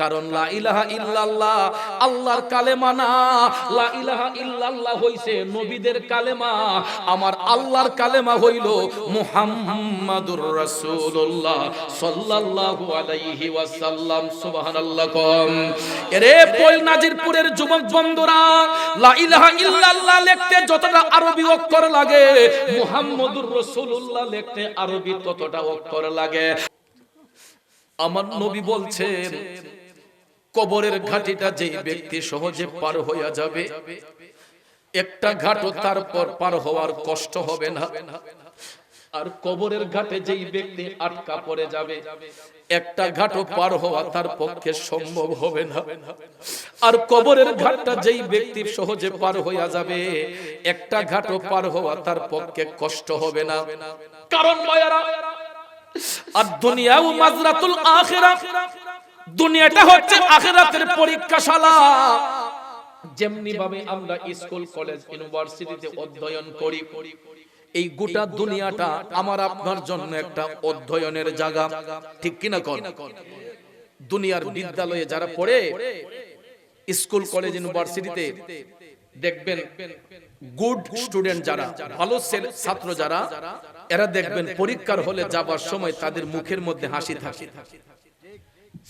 কারণ লা ইলাহা ইল্লাল্লাহ, আল্লাহর কালেমা না। লা ইলাহা ইল্লাল্লাহ হইছে নবীদের কালেমা। আমার আল্লাহর কালেমা হইল মুহাম্মাদুর রাসূলুল্লাহ সাল্লাল্লাহু আলাইহি ওয়াসাল্লাম। সুবহানাল্লাহ কম। এরে পল নাজিরপুরের যুবক বন্ধুরা, লা ইলাহা ইল্লাল্লাহ লিখতে যতটা আরবি অক্ষর লাগে, মুহাম্মাদুর রাসূলুল্লাহ লিখতে আরবি ততটা অক্ষর লাগে। আমার নবী বলছেন কবরের ঘাটিটা যেই ব্যক্তি সহজে পার হইয়া যাবে, একটা ঘাটও তারপর পার হওয়ার কষ্ট হবে না। আর কবরের ঘাটে যেই ব্যক্তি আটকা পড়ে যাবে, একটা ঘাটও পার হওয়া তার পক্ষে সম্ভব হবে না। আর কবরের ঘাটটা যেই ব্যক্তি সহজে পার হইয়া যাবে, একটা ঘাটও পার হওয়া তার পক্ষে কষ্ট হবে না। কারণ আর দুনিয়াও মাজরাতুল আখিরা দুনিয়াটা হচ্ছে আখিরাতের পরীক্ষাশালা। যেমনি ভাবে আমরা স্কুল, কলেজ, ইউনিভার্সিটিতে অধ্যয়ন করি, এই গোটা দুনিয়াটা আমার আপনার জন্য একটা অধ্যয়নের জায়গা। ঠিক কিনা কোন? দুনিয়ার বিদ্যালয়ে যারা পড়ে, স্কুল, কলেজ, ইউনিভার্সিটিতে দেখবেন গুড স্টুডেন্ট যারা, ভালো ছাত্র যারা, এরা দেখবেন পরীক্ষার হলে যাবার সময় তাদের মুখের মধ্যে হাসি থাকে।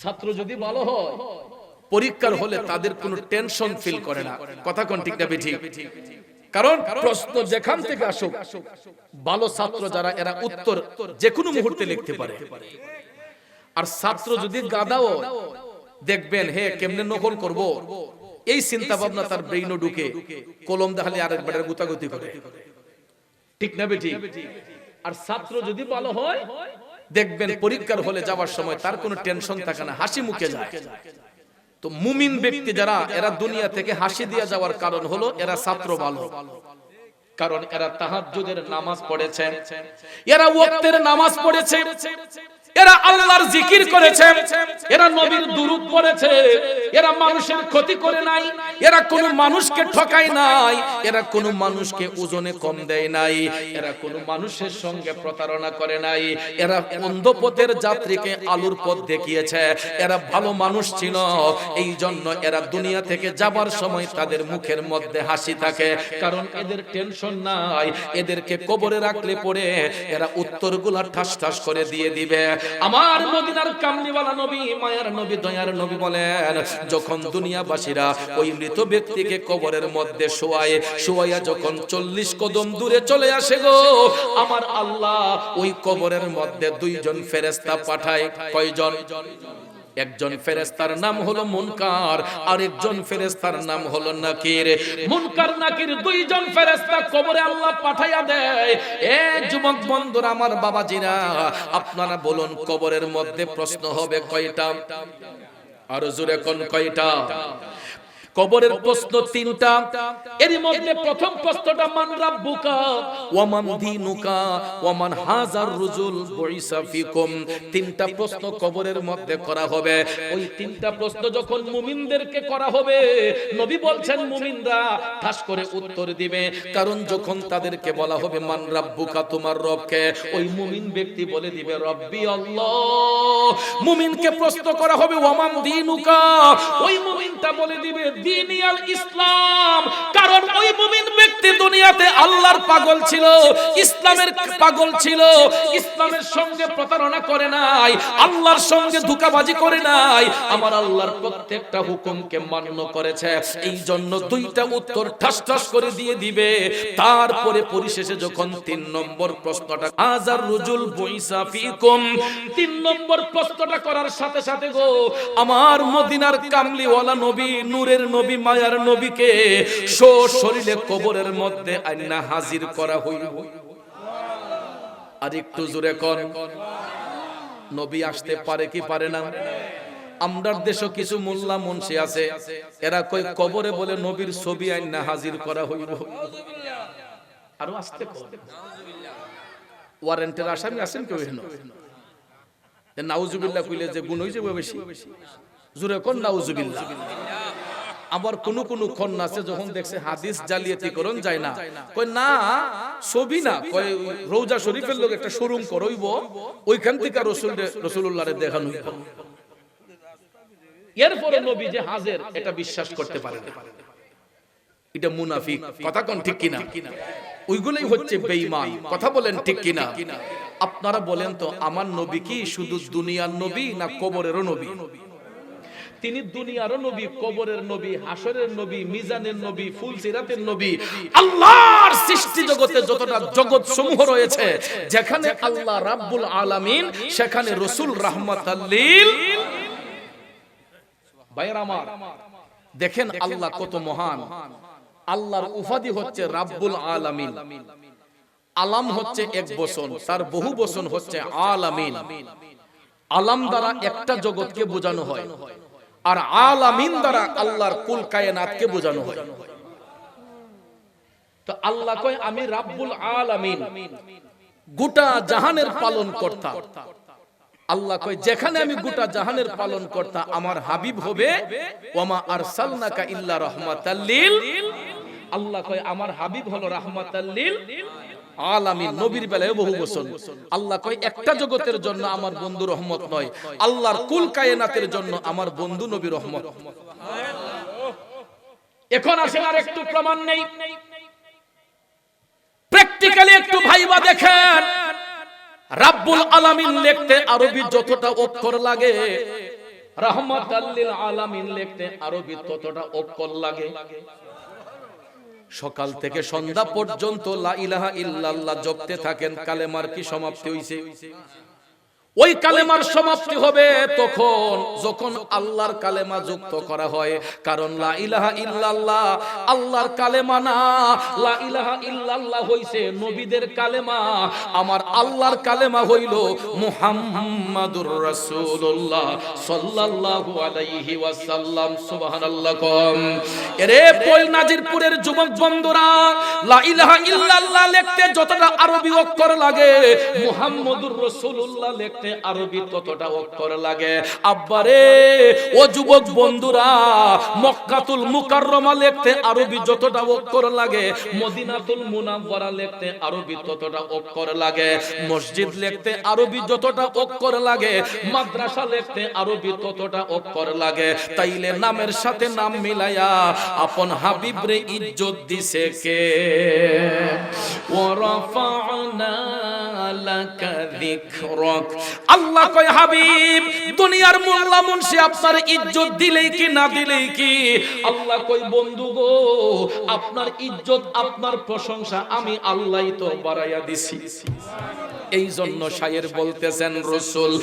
ছাত্র যদি ভালো হয় পরীক্ষার হলে তাদের কোনো টেনশন ফিল করে না। কথা কোন ঠিক না ঠিক কারণ প্রশ্ন যেখান থেকে আসুক ভালো ছাত্র যারা এরা উত্তর যে কোনো মুহূর্তে লিখতে পারে। আর ছাত্র যদি গাদাও দেখবেন হে কেমনে নকল করব? এই চিন্তা ভাবনা তার ব্রেইনও ঢুকে। কলম দেখালে আরেকবার গুতাগুতি করে। ঠিক না বেটি আর ছাত্র যদি ভালো হয় দেখবেন পরীক্ষার হলে যাওয়ার সময় তার কোনো টেনশন থাকে না, হাসি মুখে যায়। তো মুমিন ব্যক্তি যারা, এরা দুনিয়া থেকে হাসি দিয়ে যাওয়ার কারণ হলো এরা ছাত্র ভালো। কারণ এরা তাহাজ্জুদের নামাজ পড়েছে। এরা ওয়াক্তের নামাজ পড়েছে। এরা আল্লাহর জিকির করেছে, এরা নবীর দুরূদ পড়েছে, এরা মানুষের ক্ষতি করে নাই, এরা কোনো মানুষকে ঠকায় নাই, এরা কোনো মানুষকে ওজনে কম দেয় নাই, এরা কোনো মানুষের সঙ্গে প্রতারণা করে নাই, এরা অন্ধপথের যাত্রীকে আলুর পথ দেখিয়েছে, এরা ভালো মানুষ ছিল এই জন্য এরা দুনিয়া থেকে যাবার সময় তাদের মুখের মধ্যে হাসি থাকে, কারণ এদের টেনশন নাই, এদেরকে কবরে রাখলে পরে এরা উত্তরগুলা ঠাস ঠাস করে দিয়ে দিবে আমার মদিনার কামলিওয়ালা নবী মায়ার নবী দয়ার নবী বলেন যখন দুনিয়াবাসীরা ওই মৃত ব্যক্তিকে কবরের মধ্যে শোয়ায় শোয়াইয়া যখন চল্লিশ কদম দূরে চলে আসে গো আমার আল্লাহ ওই কবরের মধ্যে দুইজন ফেরেস্তা পাঠায় কয়জন? একজন ফেরেস্তার নাম হলো মুনকার, আরেকজন ফেরেস্তার নাম হলো নাকির। মুনকার, নাকির দুইজন ফেরেস্তা কবরে আল্লাহ পাঠাইয়া দেয়। এ যুবক বন্ধুরা, আমার বাবাজিরা, আপনারা বলুন, কবরের মধ্যে প্রশ্ন হবে কয়টা? আর জোরে কোন কয়টা? কবরের প্রশ্ন তিনটা। এর মধ্যে প্রথম প্রশ্নটা, মান রাব্বুকা, ওয়ামান দীনুকা, ওয়ামান হাজার রুজুল বুইসা ফিকুম। তিনটা প্রশ্ন কবরের মধ্যে করা হবে। ওই তিনটা প্রশ্ন যখন মুমিনদেরকে করা হবে, নবী বলছেন, মুমিনরা ঠাস করে উত্তর দিবে। কারণ যখন তাদেরকে বলা হবে, মান রাব্বুকা, তোমার রবকে, ওই মুমিন ব্যক্তি বলে দিবে, রব্বি আল্লাহ। মুমিনকে প্রশ্ন করা হবে, ওয়ামান দীনুকা। ওই মুমিনটা বলে দিবে দিনিয়াল ইসলাম। কারণ ওই মুমিন ব্যক্তি দুনিয়াতে আল্লাহর পাগল ছিল, ইসলামের পাগল ছিল, ইসলামের সঙ্গে প্রতারণা করে নাই, আল্লাহর সঙ্গে করে নাই। আমার আল্লাহর প্রত্যেকটা হুকুমকে মান্য করেছে। এই জন্য দুইটা উত্তর ঠাস ঠাস করে দিয়ে দিবে। তারপরে পরিশেষে যখন তিন নম্বর প্রশ্নটা আজার রুজুল বইসা ফিকুম? তিন নম্বর প্রশ্নটা করার সাথে সাথে গো, আমার মদিনার কামলিওয়ালা নবী নূরের নবী, মায়ার নবীকে সো শরীরে কবরের মধ্যে আইনা হাজির করা হইল। আর একটু জোরে কর নবী আসতে পারে কি পারে না? আমরার দেশও কিছু মোল্লা মুন্সি আছে, এরা কই কবরে বলে নবীর ছবি আইনা হাজির করা হইল। আরও আসতে ওয়ারেন্টের আসামি আছেন কেউ হেন নাউজুবিল্লাহ কইলে যে গুণ হয়ে যাবে বেশি। জোরে কোন নাউজুবিল্লাহ। আবার কোন কোন কন্যা আছে যখন দেখছে হাদিস জালিয়াতি করন যায় না। কই না। ছবি না। কই রৌজা শরীফের লোক একটা শোরুম করইব ওইখান থেকে রসুল রসুল্লাহরে দেখানো এরপরে নবী যে হাজের এটা বিশ্বাস করতে পারে না। এটা মুনাফিক। কথা কোন ঠিক কিনা? ওইগুলোই হচ্ছে বেঈমান। কথা বলেন ঠিক কিনা? আপনারা বলেন তো আমার নবী কি শুধু দুনিয়ার নবী না কবরেরও নবী? তিনি দুনিয়ারও নবী, কবরের নবী, হাসরের নবী, মিজানের নবী, ফুলসিরাতের নবী। আল্লাহর সৃষ্টি জগতে যতটা জগৎ সমূহ রয়েছে, যেখানে আল্লাহ রাব্বুল আলামিন, সেখানে রসুল আমার, দেখেন আল্লাহ কত মহান। আল্লাহর উপাধি হচ্ছে রাব্বুল আলামিন। আলাম হচ্ছে এক বসন তার বহু বসন হচ্ছে আলামিন। আলাম দ্বারা একটা জগৎকে বোঝানো হয়। আর আলামিন দ্বারা আল্লাহর কুল কায়নাতকে বোঝানো হয়। তো আল্লাহ কয়, আমি রাব্বুল আলামিন, গোটা জাহানের পালন কর্তা আল্লাহ কয়, যেখানে আমি গোটা জাহানের পালন কর্তা আমার হাবিব হবে। ওমা আর আরসালনাকা ইল্লা রাহমাতাল্লিল আল্লাহ কয়, আমার হাবিব হলো রাহমাতাল্লিল আলামিন নবীর বেলায় বহু বছর আল্লাহ কয়, একটা জগতের জন্য আমার বন্ধু রহমত নয়, আল্লাহর কুল কায়নাতের জন্য আমার বন্ধু নবী রহমত। এখন আসেন আর একটু প্রমাণ নেই। প্র্যাকটিক্যালি একটু ভাইবা দেখেন। রাব্বুল আলামিন লিখতে আরবি যতটা অক্ষর লাগে রাহমাতাল্লিল আলামিন লিখতে আরবি ততটা অক্ষর লাগে। সকাল থেকে সন্ধ্যা পর্যন্ত লা ইলাহা ইল্লাল্লাহ জপতে থাকেন কালেমার কি সমাপ্তি হইছে? ওই কালেমার সমাপ্তি হবে তখন যখন আল্লাহর কালেমা যুক্ত করা হয়। কারণ লা ইলাহা ইল্লাল্লাহ, আল্লাহর কালেমা না। লা ইলাহা ইল্লাল্লাহ হইছে নবীদের কালেমা। আমার আল্লাহর কালেমা হইল মুহাম্মাদুর রাসূলুল্লাহ সাল্লাল্লাহু আলাইহি ওয়াসাল্লাম। সুবহানাল্লাহ কম। এরে পয়ল নাজিরপুরের যুবক বন্ধুরা, লা ইলাহা ইল্লাল্লাহ লিখতে যতটা আরবি অক্ষর লাগে, মুহাম্মাদুর রাসূলুল্লাহ লিখতে আরবি ততটা অক্ষর লাগে। আব্বারে, ও যুবক বন্ধুরা, মক্কাতুল মুকাররমা লিখতে আরবি যতটা অক্ষর লাগে, মদিনাতুল মুনাওয়ারা লিখতে আরবি ততটা অক্ষর লাগে, মসজিদ লিখতে আরবি যতটা অক্ষর লাগে, মাদ্রাসা লিখতে আরবি ততটা অক্ষর লাগে। তাইলে নামের সাথে নাম মিলায়া আপন হাবিবরে ইজ্জত দিছে কে? ওয়ারাফা'না লাকা যিকরাক। আল্লাহ কয়, হাবিব, দুনিয়ার মোল্লা মুন্সি আপনার ইজ্জত দিলেই কি, না দিলেই কি? আল্লাহ কয়, বন্ধু গো, আপনার ইজ্জত, আপনার প্রশংসা আমি আল্লাহই তো বাড়াইয়া দিছি। এই জন্য শায়ের বলতেছেন, রসুল,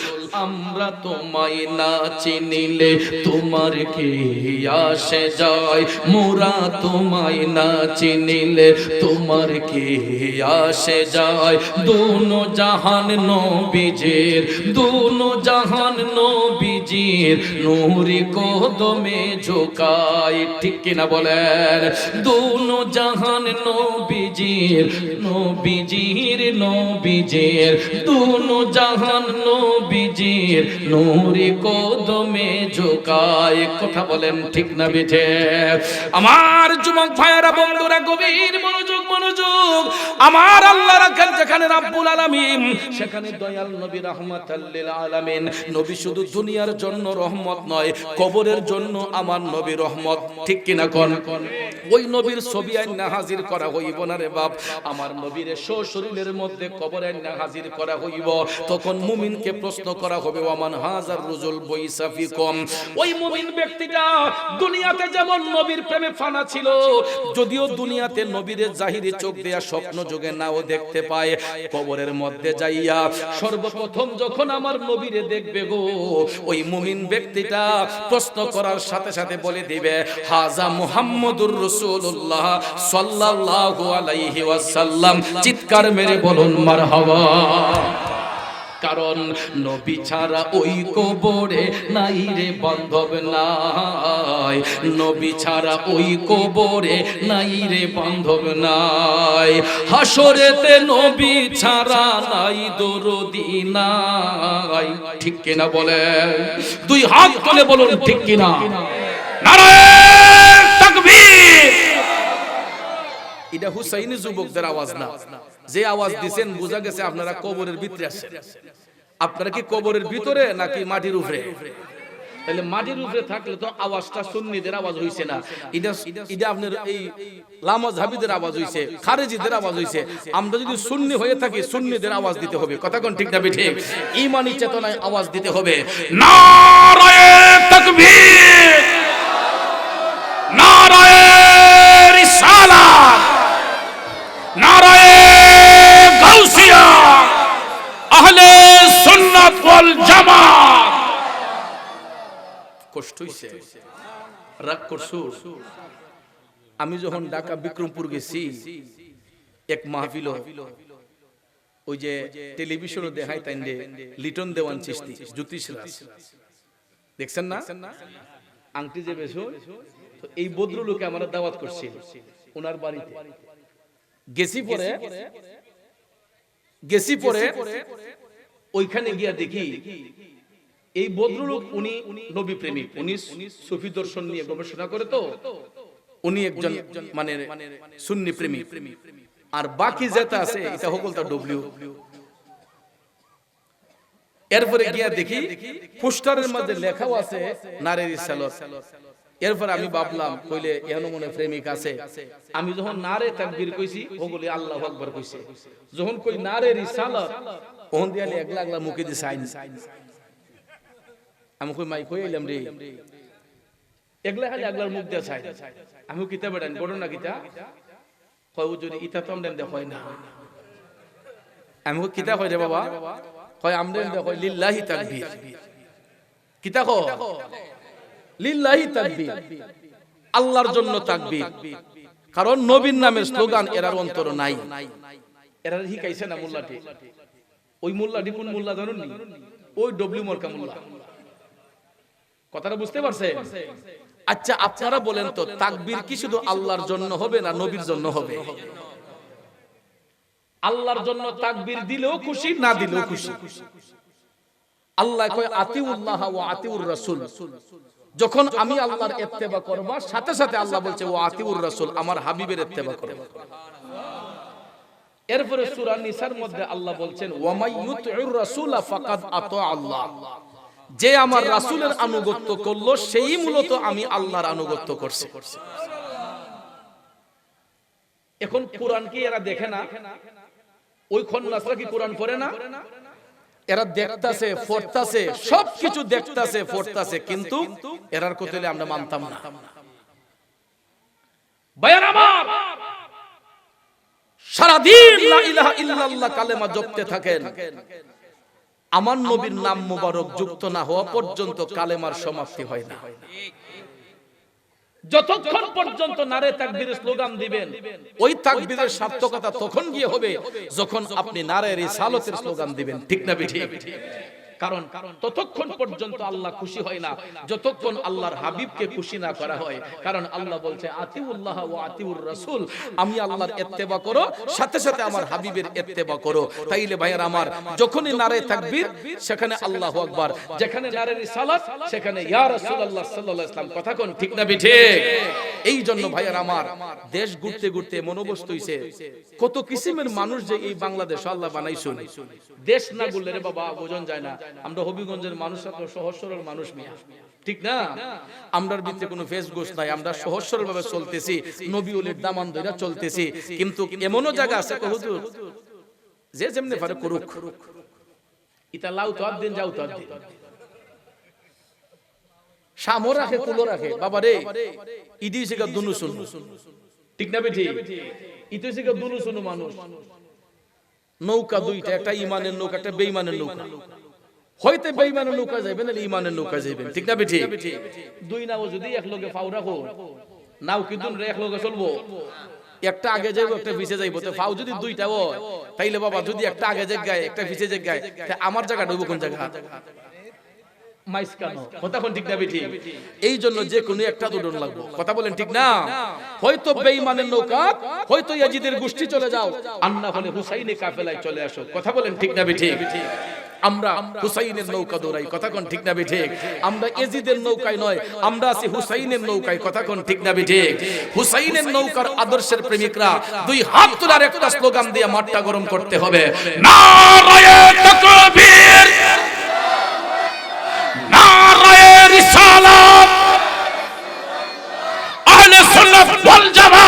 আমরা তোমায় না চিনিলে তোমার কি আসে যায়? মোরা তোমায় না চিনিলে তোমার কি আসে যায়? দুনো জাহান নবীজের দুনো জাহান নবীজির নূরি কদমে ঝোকায় ঠিক কিনা বলেন? দুনো জাহান নবীজির নবীজির নবীজির, দুনো জাহান নবীজির নূরি কদমে ঝোকায় কথা বলেন ঠিক না বিঠে? আমার যুবক ভাইয়েরা, বন্ধুরা, গভীর মনোযোগ মনোযোগ। আমার আল্লাহ রাখেন যেখানে রাব্বুল আলামিন, সেখানে দয়াল নবী রাহমাতাল্লিল আলামিন। নবী শুধু দুনিয়ার জন্য রহমত নয়, কবরের জন্য আমার নবী রহমত। ঠিক কিনা কোন? ওই নবীর ছবি আইনা হাজির করা হইব না রে বাপ। আমার নবীর শরীরের মধ্যে কবর আইনা হাজির করা হইব। তখন মুমিনকে প্রশ্ন করা হবে, ওয়ামান হাজার রুজুল বৈসাফি কম ওই মুমিন ব্যক্তিটা দুনিয়াতে যেমন নবীর প্রেমে ফানা ছিল, যদিও দুনিয়াতে নবীর জাহিরি চোখ দেয়া স্বপ্ন যোগে নাও দেখতে পায়। কবরের মধ্যে যাইয়া সর্বপ্রথম যখন আমার নবীরে দেখবে গো, ওই মুমিন ব্যক্তিটা প্রশ্ন করার সাথে সাথে বলে দিবে, হাজা মুহাম্মদুর রাসূলুল্লাহ সাল্লাল্লাহু আলাইহি ওয়াসাল্লাম। চিৎকার মেরে বলুন, মারহাবা। কারণ নবী ছাড়া ওই কবরে নাই রে বান্ধব নাই। নবী ছাড়া ওই কবরে নাই রে বান্ধব নাই। হাসরেতে নবী ছাড়া নাই দরদি নাই। ঠিক কিনা বলে দুই হাত তুলে বলুন, ঠিক কিনা? নারায়ণ তাকবীর। এটা হুসাইনি যুবকদের আওয়াজ না। যে আওয়াজ দিছেন বোঝা গেছে আপনারা কবরের ভিতরে আছেন। আপনারা কি কবরের ভিতরে নাকি মাটির উপরে? তাহলে মাটির উপরে থাকলে তো আওয়াজটা সুন্নিদের আওয়াজ হইছে না। এটা এটা আপনার এই লামা ঝাবিদের আওয়াজ হইছে খারেজিদের আওয়াজ হইছে। আমরা যদি সুন্নি হয়ে থাকি সুন্নিদের আওয়াজ দিতে হবে। কথা কোন ঠিক না ঠিক ইমানি চেতনায় আওয়াজ দিতে হবে। নারায়ে তাকবীর! নারায়ে রিসালাত! নারায়ে আহলে সুন্নাত ওয়াল জামাত। কষ্ট হইছে। রাগ করছ? আমি যখন ঢাকা বিক্রমপুর গেছি, এক মাহফিল, ওই যে টেলিভিশনে দেখাই তাই লিটন দেওয়ান চিস্তি জ্যোতিষ রাজ। দেখছেন না? আংটি যে তো এই ভদ্রলোকে আমার দাওয়াত করছিল ওনার বাড়িতে। গেছি পরে গেছি পরে ওইখানে গিয়া দেখি এই ভদ্রলোক উনি নবী প্রেমিক উনি সুফি দর্শন নিয়ে গবেষণা করে তো। উনি একজন মানে সুন্নি প্রেমিক। আর বাকি যেটা আছে এটা হকল তার ডব্লিউ এরপরে গিয়া দেখি পোস্টারের মধ্যে লেখাও আছে নারীর ইসালত এরপর আমি ভাবলাম কইলে এহন মনে প্রেমিক আছে। আমি যখন নারে তাকবীর কইছি ওগুলি আল্লাহু আকবার কইছে। যখন কই নারে রিসালাত ওহন দিয়ালে একলা একলা মুখে দি সাইন। আমি কই মাই কই এলাম রে? একলা খালি একলার মুখ দিয়া সাইন। আমি কিতাব বেড়ান না কিতা? কয় যদি ইতা তো আমদেন দেখ হয় না। আমি কই কিতা কই রে বাবা? কয় আমদেন দেখ হয় লিল্লাহি তাকবীর। কিতা কো আল্লাহর জন্য তাকবীর। কারণ নবীর নামের স্লোগান, এরার অন্তর নাই। এরার শিখাইছে না মোল্লাটি? ওই মোল্লাটি কোন মোল্লা জানেন নি ওই ডব্লিউ মরকা মোল্লা। কথাটা বুঝতে পারছে আচ্ছা আপনারা বলেন তো, তাকবীর কি শুধু আল্লাহর জন্য হবে না নবীর জন্য হবে? আল্লাহর জন্য তাকবীর দিলেও খুশি, না দিলেও খুশি? আল্লাহ কয়, আতিউল্লাহ ওয়া আতিউর রাসূল। যখন আমি আল্লাহর ইত্তেবা করব সাথে সাথে আল্লাহ বলছে ও আতিউর রাসূল আমার হাবিবের ইত্তেবা করো। এরপরে সূরা নিসার মধ্যে আল্লাহ বলছেন ওয়া মাই ইউতিউর রাসূলা ফাকাদ আতা আল্লাহ। যে আমার রাসূলের আনুগত্য করল সেই মূলত আমি আল্লাহর আনুগত্য করছে। এখন কোরআন কি এরা দেখে না? ওই খন্নাসরা কি কোরআন পড়ে না? এরা দেখতাছে, ফরতাছে, সবকিছু দেখতাছে, ফরতাছে, কিন্তু এরার কোতলে আমরা মানতাম না। আমার নবীর নাম মুবারক যুক্ত না হওয়া পর্যন্ত কালেমার সমাপ্তি হয় না। যতক্ষণ পর্যন্ত নারে তাকবীরের স্লোগান দিবেন, ওই তাকবীরের সার্থকতা তখন গিয়ে হবে যখন আপনি নারে রিসালতের স্লোগান দিবেন। ঠিক না ঠিক কারণ ততক্ষণ পর্যন্ত আল্লাহ খুশি হয় না। যতক্ষণ আল্লাহর হাবিবকে খুশি না করা হয়। কারণ আল্লাহ বলছে আতিউল্লাহ ও আতিউর রাসূল। আমি আল্লাহর ইত্তেবা করো সাথে সাথে আমার হাবিবের ইত্তেবা করো। তাইলে ভাইয়ার আমার যখনই নারে তাকবীর সেখানে আল্লাহু আকবার। যেখানে নারে রিসালাত সেখানে ইয়া রাসূলুল্লাহ সাল্লাল্লাহু আলাইহি ওয়াসাল্লাম কথা কোন ঠিক না ঠিক? এই জন্য ভাইয়ার আমার দেশ ঘুরতে ঘুরতে মনোবস্ত হইছে। কত কিসিমের মানুষ যে এই বাংলাদেশ আল্লাহ বানাইছেন। দেশ না বললে রে বাবা বোঝন যায় না আমরা হবিগঞ্জের মানুষ এত সহজ মানুষ মিয়া। ঠিক না? আমরার ভিতরে কোনো ফেস গোস নাই, আমরা সহজ ভাবে চলতেছি নবী ওলির দামান ধরে চলতেছি। কিন্তু এমনও জায়গা আছে হুজুর, যে যেমনে পারে করুক। ইতা লাউ তো দিন যাও তো দিন সামো রাখে কুলো রাখে। বাবা রে ইদি সে দুনু শুন। ঠিক না বেঠি? ইতো সে দুনু শুনু মানুষ। নৌকা দুইটা, একটা ইমানের নৌকা, একটা বেঈমানের নৌকা। হইতে বেঈমানের নৌকা যাইবেন না ইমানের নৌকা যাইবেন ঠিক না বেঠি? দুই নাও যদি এক লগে ফাউ রাখো, নাও কি দুন এক লগে চলবো। একটা আগে যাইবো, একটা পিছে যাইবো। তো ফাউ যদি দুইটা হয়, তাইলে বাবা যদি একটা আগে জায়গায় একটা পিছে জায়গায় আমার জায়গা ডুবো কোন জায়গা? এই জন্য যে কোনো একটা দুজন লাগবে। কথা বলেন ঠিক না? হয়তো বেঈমানের নৌকা, হয়তো ইয়াজিদের গোষ্ঠী চলে যাও। আন্না হলে হুসাইনে কাফেলায় চলে আসো। কথা বলেন ঠিক না বেঠি? আমরা হুসাইনের নৌকা দৌড়াই কথা কোন ঠিক না ঠিক আমরা এজিদের নৌকায় নয় আমরা আছি হুসাইনের নৌকায় কথা কোন ঠিক না ঠিক হুসাইনের নৌকার আদর্শের প্রেমিকরা দুই হাত তোলার একটা স্লোগান দিয়ে মাঠটা গরম করতে হবে। নারায়ে তাকবীর। নারায়ে রিসালাত রিসালাত। আহলে সুন্নাত ওয়াল জামাত।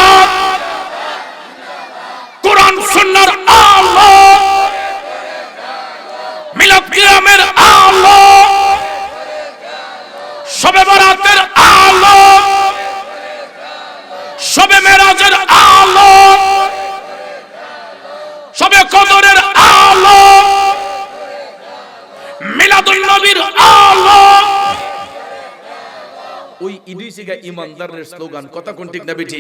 শবে বরাতের আলো। শবে মেরাজের আলো। সবে কদরের আলো। মিলাদুল নবীর আলো। ওই ইডি সিগা ইমানদারের স্লোগান কথা কোন ঠিক না বেটি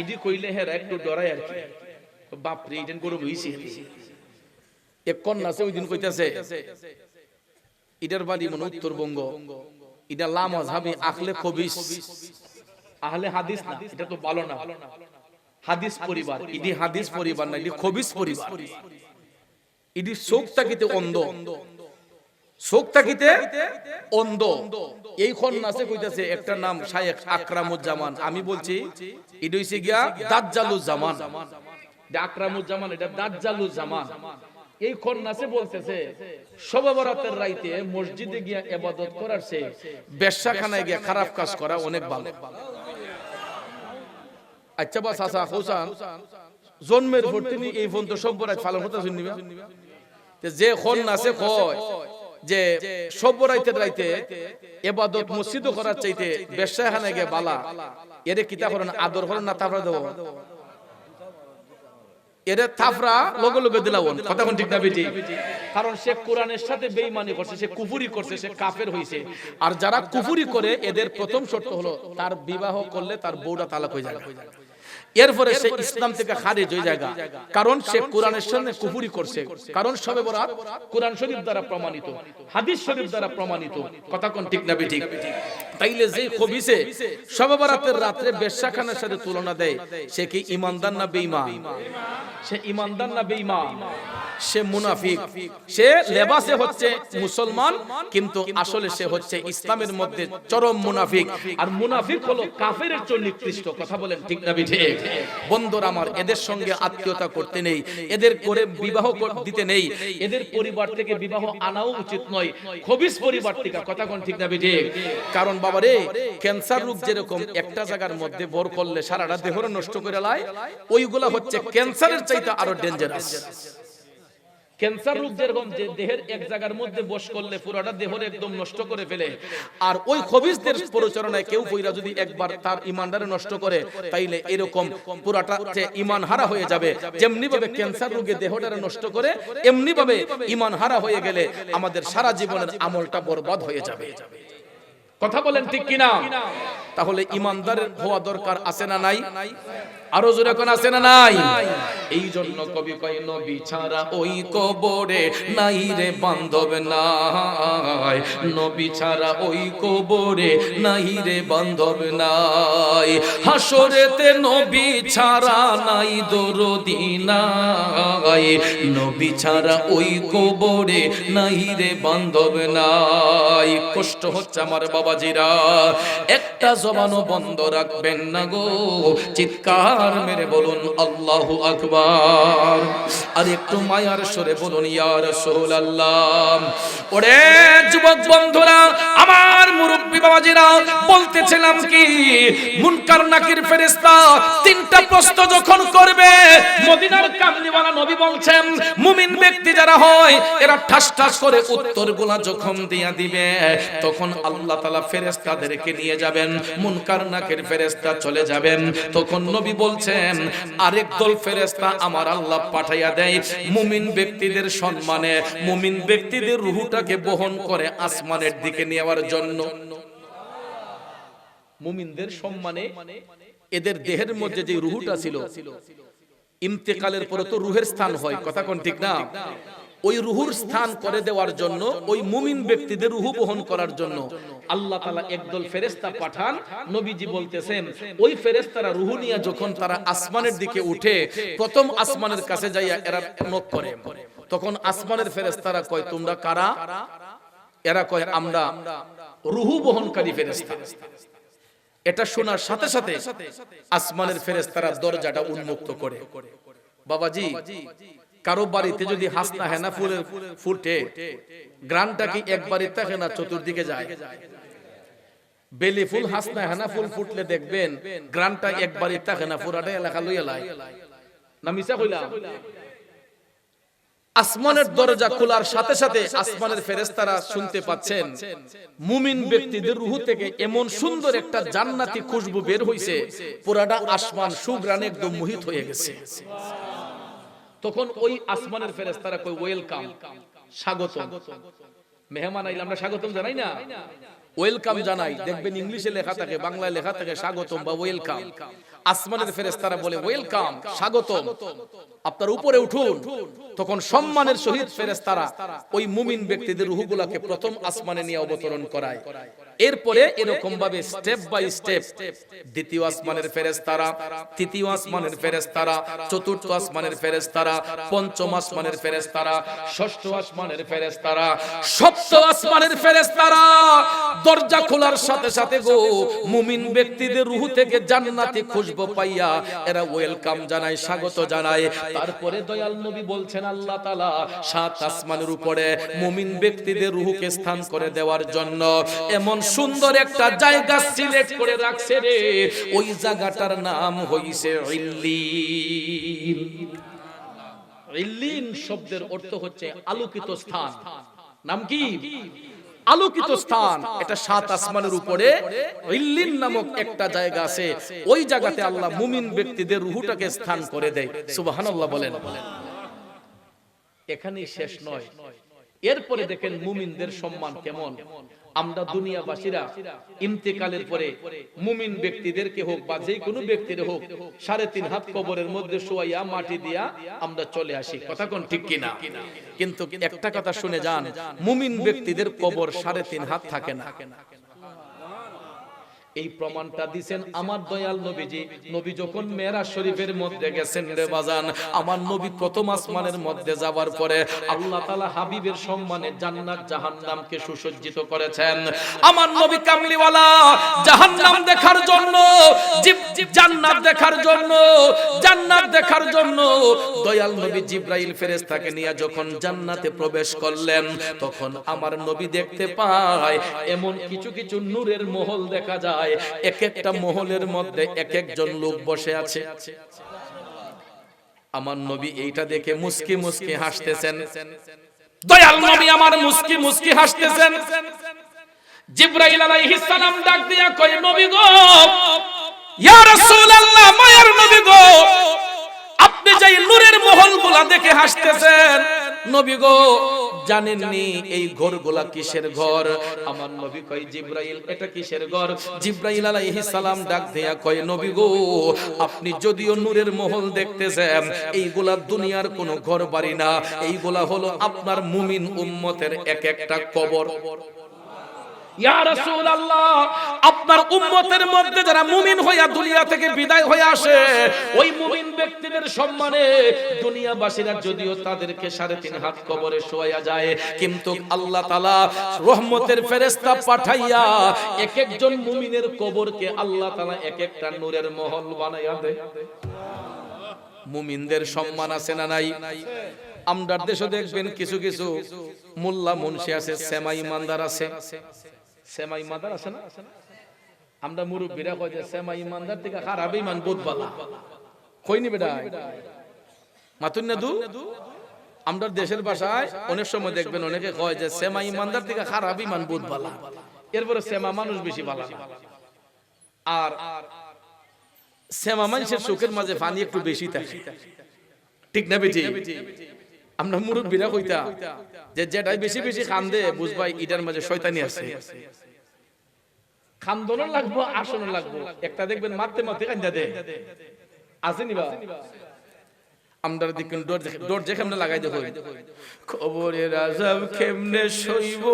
ইডি কইলে হেরা একটু ডরাই আর কি। বাপ রে ইডেন গরম হইছে। এক কন্যা আছে ওই দিন কইতাছে ইডার বাড়ি মনে উত্তরবঙ্গ। হাবি আখলে খবিস। আহলে হাদিস না এটা তো ভালো না। হাদিস পরিবার ইডি হাদিস পরিবার না ইডি খবিস পরিবার। ইডি তাকিতে অন্ধ। চোখ তাকিতে অন্ধ। এই খন্নাসে কইতাছে একটা নাম শায়েখ আকরামুজ্জামান। আমি বলছি ইডি হইছে গিয়া দাজ্জালুজ্জামান। এটা আকরামুজ্জামান এটা দাজ্জালুজ্জামান। এই খন্নাসে বলতেছে শবে রাইতে মসজিদে গিয়া ইবাদত করার চেয়ে বেশ্যাখানায় গিয়া খারাপ কাজ করা অনেক ভালো। আচ্ছা বাস আসা হোসান, জন্মের পর তিনি এই ফোন তো সব বরাত পালন হতে শুননিবা তে যে খন আছে কয় যে সব রাইতে রাইতে এবাদত মসজিদও করার চাইতে ব্যবসায় বেশ্যাখানে গিয়ে বালা, এরে কিতা করেন? আদর করেন না তারপরে দেবো? এরে থাফরা লগে লগে দিলাওন কথা ঠিক না বেটি? কারণ সে কোরআনের সাথে বেঈমানি করছে, সে কুফুরি করছে, সে কাফের হইছে। আর যারা কুফুরি করে, এদের প্রথম শর্ত হলো তার বিবাহ করলে তার বউটা তালাক হয়ে যাবে। এরপরে সে ইসলাম থেকে খারিজ হয়ে যায় কারণ সে কোরআনের সামনে কুফরি করছে। কারণ সবে বরাত কোরআন শরীফ দ্বারা প্রমাণিত। হাদিস শরীফ দ্বারা প্রমাণিত। কথা কোন ঠিক না বেঠিক? তাইলে যে খবিসে সবে বরাতের রাত্রে বেশ্যাখানার সাথে তুলনা দেয়। সে কি ইমানদার না বেঈমান? সে ইমানদার না বেঈমান। সে মুনাফিক। সে লেবাসে হচ্ছে মুসলমান কিন্তু আসলে সে হচ্ছে ইসলামের মধ্যে চরম মুনাফিক। আর মুনাফিক হলো কাফেরের চেয়ে নিকৃষ্ট। কথা বলেন ঠিক না বিঠে বন্ধুরা আমার, এদের সঙ্গে আত্মীয়তা করতে নেই, এদের করে বিবাহ দিতে নেই, এদের পরিবার থেকে বিবাহ আনাও উচিত নয়। খবিস পরিবার থেকে, কথা কোন ঠিক না বেজে কারণ বাবা রে ক্যান্সার রোগ যেরকম একটা জায়গার মধ্যে বর করলে সারাটা দেহর নষ্ট করে লায়, ওইগুলা হচ্ছে ক্যান্সারের চাইতে আরও ডেঞ্জারাস ক্যান্সার রোগ যেরকম যে দেহের এক জায়গার মধ্যে বস করলে পুরোটা দেহর একদম নষ্ট করে ফেলে। আর ওই খবিসদের পরিচালনায় কেউ কইরা যদি একবার তার ইমানদারে নষ্ট করে তাইলে এরকম পুরাটা যে ইমান হারা হয়ে যাবে। যেমনি ভাবে ক্যান্সার রোগে দেহটারে নষ্ট করে এমনি ভাবে ইমান হারা হয়ে গেলে আমাদের সারা জীবনের আমলটা বরবাদ হয়ে যাবে। কথা বলেন ঠিক কিনা? তাহলে ইমানদারের হওয়া দরকার আছে না নাই? আরও জোরে কোন আছে না নাই? এই জন্য কবি কয়, নবী ছাড়া ওই কবরে নাই রে বান্ধব নাই। নবী ছাড়া ওই কবরে নাই রে বান্ধব নাই। হাসরেতে নবী ছাড়া নাই, দরদি নাই। নবী ছাড়া ওই কবরে নাই রে বান্ধব নাই। কষ্ট হচ্ছে আমার বাবাজিরা। একটা জবানও বন্ধ রাখবেন না গো। চিৎকার মেরে বলুন, আল্লাহু আকবার। আর একটু মায়ার সরে বলুন, ইয়া রাসূলুল্লাহ। ওরে যুবক বন্ধুরা, আমার মুরব্বি বাবাজিরা, বলতেছিলাম কি, মুনকার, নাকির ফেরেশতা তিনটা প্রশ্ন যখন করবে, মদিনার কামলিওয়ালা নবী বলছেন, মুমিন ব্যক্তি যারা হয়, এরা ঠাস ঠাস করে উত্তরগুলা যখন দিয়া দিবে, তখন আল্লাহ তাআলা ফেরেশতাদেরকে নিয়ে যাবেন, মুনকার, নাকির ফেরেশতা চলে যাবেন। তখন নবী বলছেন, আরেক দল ফেরেশতা আমার আল্লাহ পাঠাইয়া দেয়, মুমিন ব্যক্তিদের সম্মানে, মুমিন ব্যক্তিদের রুহুটাকে বহন করে আসমানের দিকে নেওয়ার জন্য। মুমিনদের সম্মানে এদের দেহের মধ্যে যে রুহুটা ছিল ইন্তেকালের পরে তো রুহের স্থান হয় কথা কোন ঠিক না? ওই রুহুর স্থান করে দেওয়ার জন্য ওই মুমিন ব্যক্তিদের রুহু বহন করার জন্য। আল্লাহ তালা একদল ফেরেস্তা পাঠান নবীজি বলতেছেন ওই ফেরেস্তারা রুহু নিয়ে যখন তারা আসমানের দিকে উঠে প্রথম আসমানের কাছে যাইয়া এরা নক করে। তখন আসমানের ফেরেস্তারা কয় তোমরা কারা? এরা কয় আমরা রুহু বহনকারী ফেরেস্তা এটা শোনার সাথে সাথে আসমানের ফেরেস্তারা দরজাটা উন্মুক্ত করে। বাবাজি, কারও বাড়িতে যদি হাসনা হেনা ফুলের ফুটে গ্রানটা কি এক বাড়িতে থাকে না চতুর্দিকে যায়। বেলি ফুল, হাসনা হানা ফুল ফুটলে দেখবেন, গ্রানটা একবারই থাকে না পুরাটা এলাকা লইয়া লাই। না মিছা কইলাম? আসমানের দরজা খোলার সাথে সাথে আসমানের ফেরেস্তারা শুনতে পাচ্ছেন মুমিন ব্যক্তিদের রুহু থেকে এমন সুন্দর একটা জান্নাতি খুশবু বের হইছে পুরাটা আসমান সুগ্রানে একদম মোহিত হয়ে গেছে। তখন ওই আসমানের ফেরেস্তারা কই ওয়েলকাম। স্বাগতম। মেহমান আইলে আমরা স্বাগতম জানাই না? ওয়েলকাম জানাই। দেখবেন ইংলিশে লেখা থাকে, বাংলায় লেখা থাকে, স্বাগতম বা ওয়েলকাম আসমানের ফেরেস্তারা বলে ওয়েলকাম স্বাগতম। আপনার উপরে উঠুন। তখন সম্মানের সহিত ফেরেস্তারা ওই মুমিন ব্যক্তিদের রুহগুলাকে প্রথম আসমানে নিয়ে অবতরণ করায়। এরপরে এরকম ভাবে স্টেপ বাই স্টেপ দ্বিতীয় আসমানের ফেরেশতারা তৃতীয় আসমানের ফেরেশতারা চতুর্থ আসমানের ফেরেশতারা পঞ্চম আসমানের ফেরেশতারা ষষ্ঠ আসমানের ফেরেশতারা সপ্তম আসমানের ফেরেশতারা দরজা খোলার সাথে সাথে গো মুমিন ব্যক্তিদের রুহ থেকে জান্নাতি খুশবু পাইয়া এরা ওয়েলকাম জানায় স্বাগত জানায় তারপরে দয়াল নবী বলছেন আল্লাহ তাআলা সাত আসমানের উপরে মুমিন ব্যক্তিদের রুহকে স্থান করে দেওয়ার জন্য এমন সুন্দর একটা জায়গা সিলেক্ট করে রাখছে রে। ওই জায়গাটার নাম হইছে শব্দের অর্থ হচ্ছে আলোকিত স্থান। নাম কি? আলোকিত স্থান। এটা সাত আসমানের উপরে ইল্লিন নামক একটা জায়গা আছে। ওই জায়গাতে আল্লাহ মুমিন ব্যক্তিদের রুহুটাকে স্থান করে দেয়। সুবহানাল্লাহ বলেন। এখানেই শেষ নয়। এরপরে দেখেন মুমিনদের সম্মান কেমন। আমরা দুনিয়াবাসীরা ইন্তেকালের পরে মুমিন ব্যক্তিদেরকে হোক বা যে কোনো ব্যক্তির হোক, সাড়ে তিন হাত কবরের মধ্যে শোয়াইয়া মাটি দিয়া আমরা চলে আসি। কথা কোন ঠিক কিনা? কিন্তু একটা কথা শুনে যান, মুমিন ব্যক্তিদের কবর সাড়ে তিন হাত থাকে না। এই প্রমাণটা দিছেন আমার দয়াল নবীজি। নবী যখন মেরাজ শরীফের মধ্যে গেছেন রে বাজান আমার নবী প্রথম আসমানের মধ্যে যাওয়ার পরে আল্লাহ তাআলা হাবিবের সম্মানে জান্নাত জাহান্নামকে সুসজ্জিত করেছেন। আমার নবী কামলিওয়ালা জাহান্নাম দেখার জন্য জান্নাত দেখার জন্য জান্নাত দেখার জন্য দয়াল নবী জিব্রাইল ফেরেশতাকে নিয়ে যখন জান্নাতে প্রবেশ করলেন তখন আমার নবী দেখতে পায় এমন কিছু কিছু নূরের মহল দেখা যায় এক একটা মহলের মধ্যে এক একজন লোক বসে আছে। আমার নবী এইটা দেখে মুস্কি মুস্কি হাসতেছেন। দয়াল নবী আমার মুস্কি মুস্কি হাসতেছেন। জিব্রাইল আলাইহিস সালাম ডাক দিয়া কয়, নবী গো, ইয়া রাসূলুল্লাহ, মায়ের নবী গো, আপনি যে নূরের মহলগুলা দেখে হাসতেছেন, নবী গো জানেননি এই ঘরগুলা কিসের ঘর? আমার নবী কয় জিব্রাইল এটা কিসের ঘর? জিব্রাইল আলাইহিস সালাম ডাক দেয়া কয় নবী গো আপনি যদিও নূরের মহল দেখতেছেন এইগুলা দুনিয়ার কোনো ঘর বাড়ি না। এইগুলা হলো আপনার মুমিন উম্মতের এক একটা কবর। আপনার উম্মতের মধ্যে যারা মুমিন হইয়া দুনিয়া থেকে বিদায় হয়ে আসে, ওই মুমিন ব্যক্তিদের সম্মানে দুনিয়াবাসীরা যদিও তাদেরকে সাড়ে তিন হাত কবরে শোয়া যায়, কিন্তু আল্লাহ তাআলা রহমতের ফেরেশতা পাঠাইয়া এক একজন মুমিনের কবরকে আল্লাহ তাআলা এক একটা নূরের মহল বানাইয়া দেয়। মুমিনদের সম্মান আছে না নাই? আমরার দেশে দেখবেন কিছু কিছু মোল্লা মুন্সি আছে সেমা ইমানদার আছে। সেমা ইমানদার আছে না? আমরা মুরব্বীরা কয় যে সেমা ইমানদার থেকে খারাপ ইমান বোধ বালা। কইনি বেটা মাতুন না দু? আমরা দেশের ভাষায় অনেক সময় দেখবেন অনেকে কয় যে সেমা ইমানদার থেকে খারাপ ইমান বোধ বালা। এরপরে সেমা মানুষ বেশি বালা। আর সেমা মানুষের চোখের মাঝে পানি একটু বেশি থাকে। ঠিক না বেটি? আমরা মুরব্বীরা কইতা যে যেটাই বেশি বেশি কান্দে বুঝবাই ইটার মাঝে শয়তানি আছে। খান্দনও লাগবো আসনও লাগবো। একটা দেখবেন মারতে মারতে কান্দা দে। আসেনি বা? আমরা দেখুন ডোর ডোর যে কেমনে লাগাই দেখো খবরের আজাব কেমনে সইব?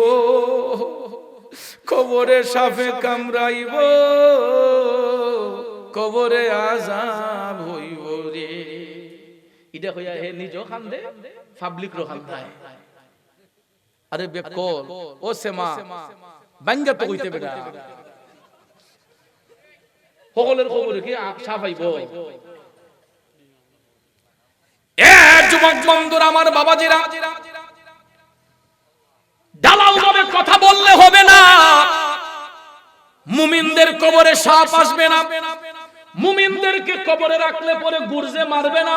খবরে সাফে কামড়াইব? কবরে আজাব হইব? হইয়া হে নিজ খান্দে পাবলিক রো খান্দায়। আরে বেকল ও সেমা বাঙ্গা তো বেটা সকলের খবরে কি সাফাইব এ যুবক বন্ধুরা আমার বাবাজিরা ঢালাও ভাবে কথা বললে হবে না। মুমিনদের কবরে সাপ আসবে না। মুমিনদেরকে কবরে রাখলে পরে গুর্জে মারবে না।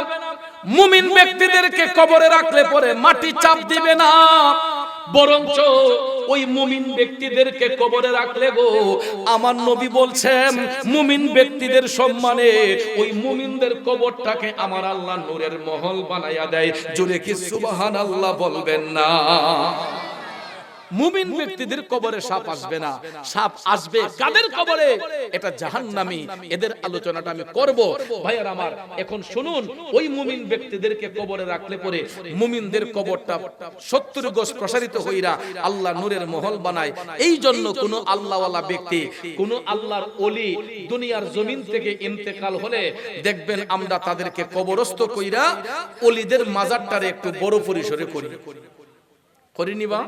মুমিন ব্যক্তিদেরকে কবরে রাখলে পরে মাটি চাপ দিবে না। বরঞ্চ ওই মুমিন ব্যক্তিদেরকে কবরে রাখলে গো, আমার নবী বলছেন, মুমিন ব্যক্তিদের সম্মানে ওই মুমিনদের কবরটাকে আমার আল্লাহ নূরের মহল বানাইয়া দেয়। জুড়ে কি সুবাহান আল্লাহ বলবেন না? মুমিন ব্যক্তিদের কবরে সাপ আসবে না। সাপ আসবে কাদের কবরে? এটা জাহান্নামী। এদের আলোচনাটা আমি করব। ভাইয়ার আমার এখন শুনুন ওই মুমিন ব্যক্তিদেরকে কবরে রাখলে পরে মুমিনদের কবরটা সত্তর গোস প্রসারিত হইরা আল্লাহ নূরের মহল বানায়। এই জন্য কোন আল্লাহওয়ালা ব্যক্তি কোন আল্লাহর অলি দুনিয়ার জমিন থেকে ইন্তেকাল হলে দেখবেন আমরা তাদেরকে কবরস্থ কইরা অলিদের মাজারটারে একটু বড় পরিসরে করি। করিনি বা?